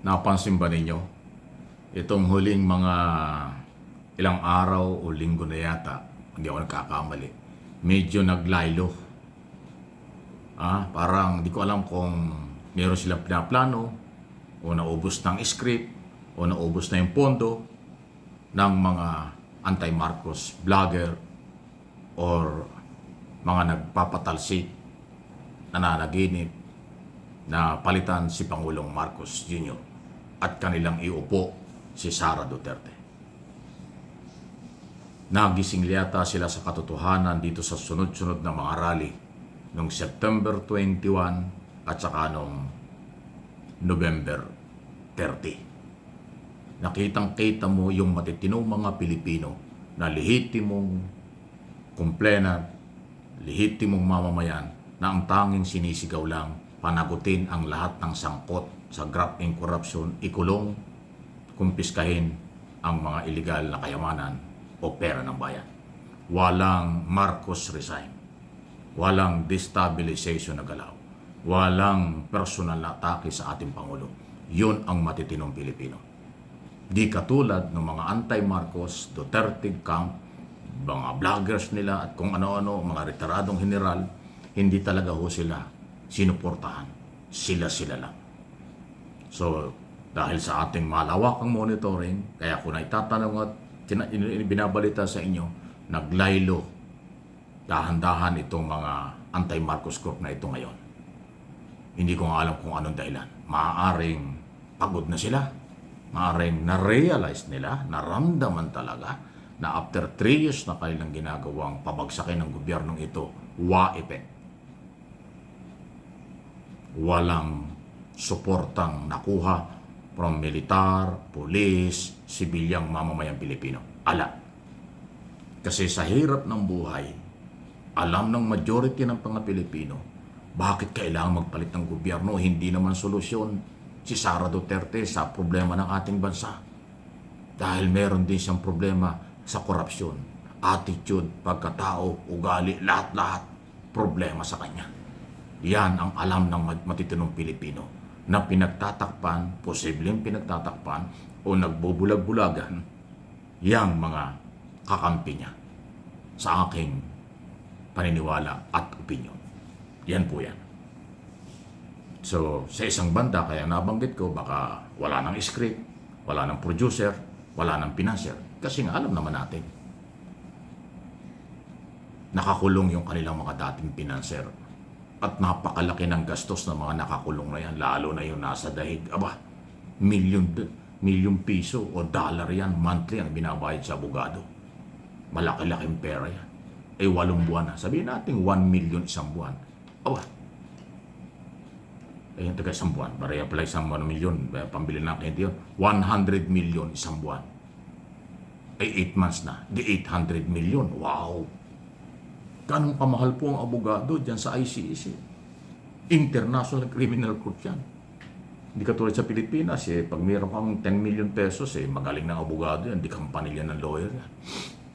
Napansin ba ninyo? Itong huling mga ilang araw o linggo na yata, hindi ako nagkakamali, medyo naglaylo. Ah, parang di ko alam kung meron silang pinaplano o naubos ng script o naubos na yung pondo ng mga anti-Marcos vlogger or mga nagpapatalsik nananaginip na palitan si Pangulong Marcos Jr. at kanilang iupo si Sara Duterte. Nagising yata sila sa katotohanan dito sa sunod-sunod na mga rally noong September 21 at saka noong November 30. Nakitang-kita mo yung matitinong mga Pilipino na lehitimong kumplena, lehitimong mamamayan na ang tanging sinisigaw lang panagutin ang lahat ng sangkot sa graft and corruption, ikulong, kumpiskahin ang mga illegal na kayamanan o pera ng bayan. Walang Marcos resign. Walang destabilization na galaw. Walang personal na atake sa ating Pangulo. Yun ang matitinong Pilipino. Di katulad ng mga anti-Marcos, Duterte camp, mga vloggers nila at kung ano-ano, mga retiradong general, hindi talaga ho sila sinuportahan. Sila-sila lang. So, dahil sa ating malawakang monitoring, kaya ko na itatanong at binabalita sa inyo, naglaylo, dahan-dahan itong mga anti-Marcos Corp na ito ngayon. Hindi ko nga alam kung anong dahilan. Maaaring pagod na sila. Maaaring na-realize nila, naramdaman talaga na after 3 years na kanilang ginagawang pabagsakin ng gobyernong ito, wa effect. Walang suportang nakuha from militar, police, sibilyang mamamayang Pilipino. Ala. Kasi sa hirap ng buhay, alam ng majority ng mga Pilipino, bakit kailangan magpalit ng gobyerno? Hindi naman solusyon si Sara Duterte sa problema ng ating bansa. Dahil meron din siyang problema sa korupsyon, attitude, pagkatao, ugali, lahat-lahat problema sa kanya. Yan ang alam ng mat- matitinong Pilipino na pinagtatakpan, posibleng pinagtatakpan o nagbubulag-bulagan yang mga kakampi niya sa aking paniniwala at opinion. Yan po yan. So, sa isang banda, kaya nabanggit ko, baka wala ng script, wala ng producer, wala ng financier. Kasi nga alam naman natin, nakakulong yung kanilang mga dating financier. At napakalaki ng gastos ng mga nakakulong na yan, lalo na yung nasa dahig. Aba, milyon, milyon piso o dollar yan, monthly ang binabayad sa abogado. Malaki-laking pera yan. Eh, walong buwan na. Sabihin natin, 1 million isang buwan. Aba, eh, yung taga isang buwan, baraya pala isang buwan milyon, eh, pambili na kayo yun, 100 million isang buwan. Eh, 8 months na, di 800 million. Wow! Ganong kamahal po ang abogado dyan sa ICC. International Criminal Court yan. Hindi katulad sa Pilipinas, eh, pag mayroon kang 10 million pesos, eh, magaling ng abogado yan, di kang panilya ng lawyer yan.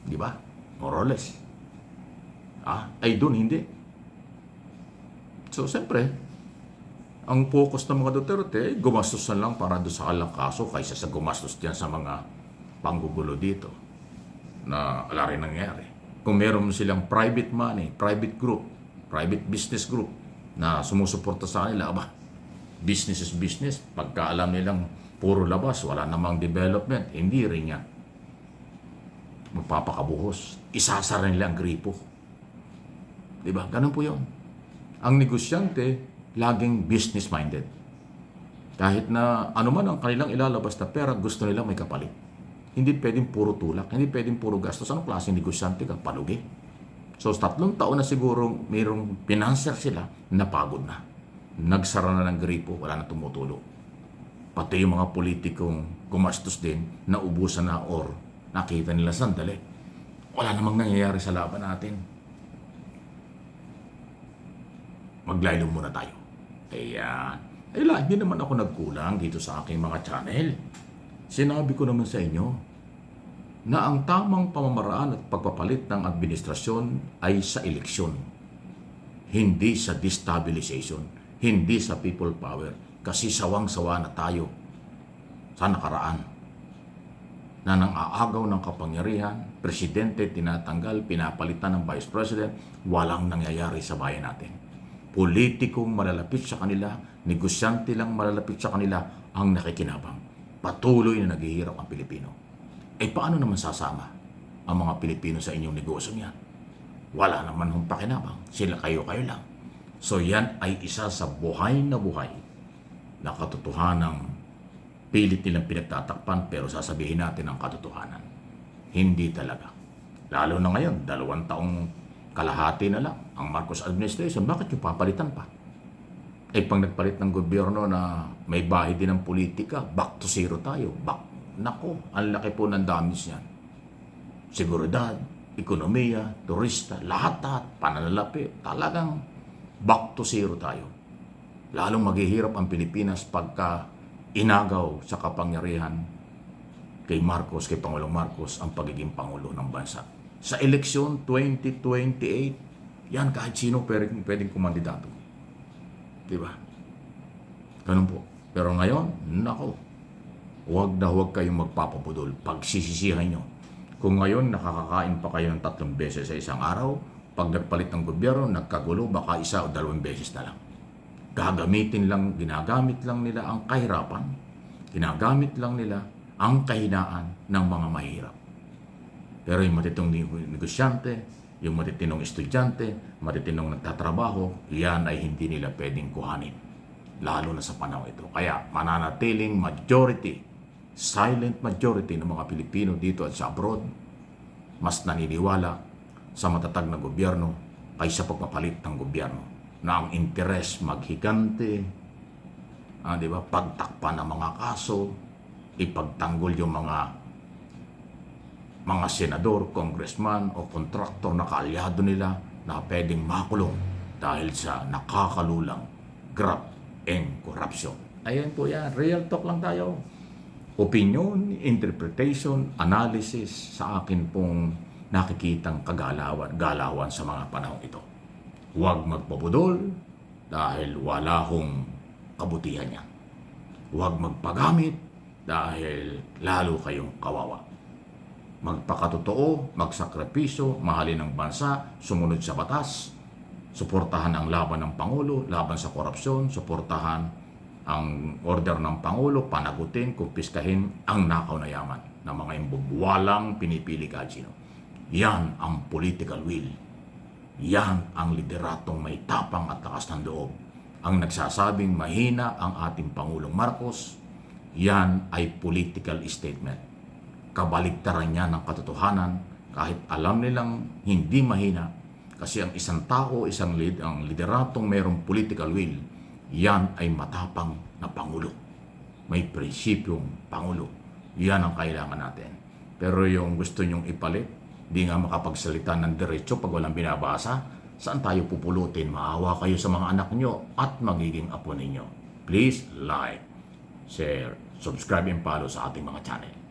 Di ba? More or less. Ah, ay doon hindi. So, siyempre, ang focus ng mga Duterte, eh, gumastos na lang para doon sa alang kaso kaysa sa gumastos diyan sa mga panggugulo dito na wala rin nangyari. Kung meron silang private money, private group, private business group na sumusuporta sa kanila, aba, business is business. Pagka alam nilang puro labas, wala namang development, hindi rin yan. Magpapakabuhos. Isasara nila ang gripo. Di ba? Ganun po yun. Ang negosyante, laging business-minded. Kahit na ano man ang kanilang ilalabas na pera, gusto nila may kapalit. Hindi pwedeng puro tulak, hindi pwedeng puro gastos. Anong klaseng negosyante ka? Palugi. So, tatlong taon na siguro mayroong financer sila, napagod na. Nagsara na ng gripo, wala na tumutulo. Pati yung mga politikong gumastos din, naubusan na or nakita nila sandali. Wala namang nangyayari sa laban natin. Maglaylo muna tayo. Kaya, ay hindi naman ako nagkulang dito sa aking mga channel. Sinabi ko naman sa inyo na ang tamang pamamaraan at pagpapalit ng administrasyon ay sa eleksyon. Hindi sa destabilization, hindi sa people power. Kasi sawang-sawa na tayo sa nakaraan na nang aagaw ng kapangyarihan, presidente tinatanggal, pinapalitan ng vice president, walang nangyayari sa bayan natin. Politikong malalapit sa kanila, negosyante lang malalapit sa kanila ang nakikinabang. Patuloy na naghihirap ang Pilipino. Eh paano naman sasama ang mga Pilipino sa inyong negosyo niyan? Wala naman hong pakinabang. Sila kayo-kayo lang. So yan ay isa sa buhay na buhay na katotohanang pilit nilang pinagtatakpan pero sasabihin natin ang katotohanan. Hindi talaga. Lalo na ngayon, dalawang taong kalahati na lang ang Marcos administration. Bakit yung papalitan pa? Eh pag nagpalit ng gobyerno na may bahay din ng politika, back to zero tayo. Back. Nako, ang laki po ng damage niyan. Seguridad, ekonomiya, turista, lahat-lahat, pananalapi, talagang back to zero tayo. Lalong maghihirap ang Pilipinas pagka inagaw sa kapangyarihan kay Marcos, kay Pangulong Marcos, ang pagiging Pangulo ng bansa. Sa eleksyon 2028, yan kahit sino pwedeng, pwedeng kumandidato. Di ba? Ganun po. Pero ngayon, nako, huwag na huwag kayong magpapabudol. Pagsisisihan nyo. Kung ngayon nakakakain pa kayo ng tatlong beses sa isang araw, pag nagpalit ng gobyerno, nagkagulo, baka isa o dalawang beses na lang. Gagamitin lang, ginagamit lang nila ang kahirapan, ginagamit lang nila ang kahinaan ng mga mahirap. Pero yung matitong negosyante, yung matitinong estudyante, matitinong nagtatrabaho, yan ay hindi nila pwedeng kuhanin. Lalo na sa panahon ito. Kaya mananatiling majority, silent majority ng mga Pilipino dito at sa abroad, mas naniniwala sa matatag na gobyerno kaysa pagpapalit ng gobyerno na ang interes maghigante, ah, di ba, pagtakpan ng mga kaso, ipagtanggol yung mga mga senador, congressman o kontraktor na kaalyado nila na pwedeng makulong dahil sa nakakalulang graft and corruption. Ayan po yan. Real talk lang tayo. Opinion, interpretation, analysis sa akin pong nakikitang kagalawan, galawan sa mga panahon ito. Huwag magpabudol dahil wala hong kabutihan yan. Huwag magpagamit dahil lalo kayong kawawa magpakatotoo, magsakripisyo, mahalin ang bansa, sumunod sa batas, suportahan ang laban ng Pangulo, laban sa korupsyon, suportahan ang order ng Pangulo, panagutin, kumpiskahin ang nakaw na yaman ng mga imbubuwalang pinipili kahit sino. Yan ang political will. Yan ang lideratong may tapang at lakas ng loob. Ang nagsasabing mahina ang ating Pangulong Marcos, yan ay political statement kabaligtaran niya ng katotohanan kahit alam nilang hindi mahina kasi ang isang tao, isang lead, ang lideratong mayroong political will, yan ay matapang na pangulo. May prinsipyong pangulo. Yan ang kailangan natin. Pero yung gusto nyong ipalit, di nga makapagsalita ng diretso pag walang binabasa, saan tayo pupulutin? Maawa kayo sa mga anak nyo at magiging apo ninyo. Please like, share, subscribe and follow sa ating mga channel.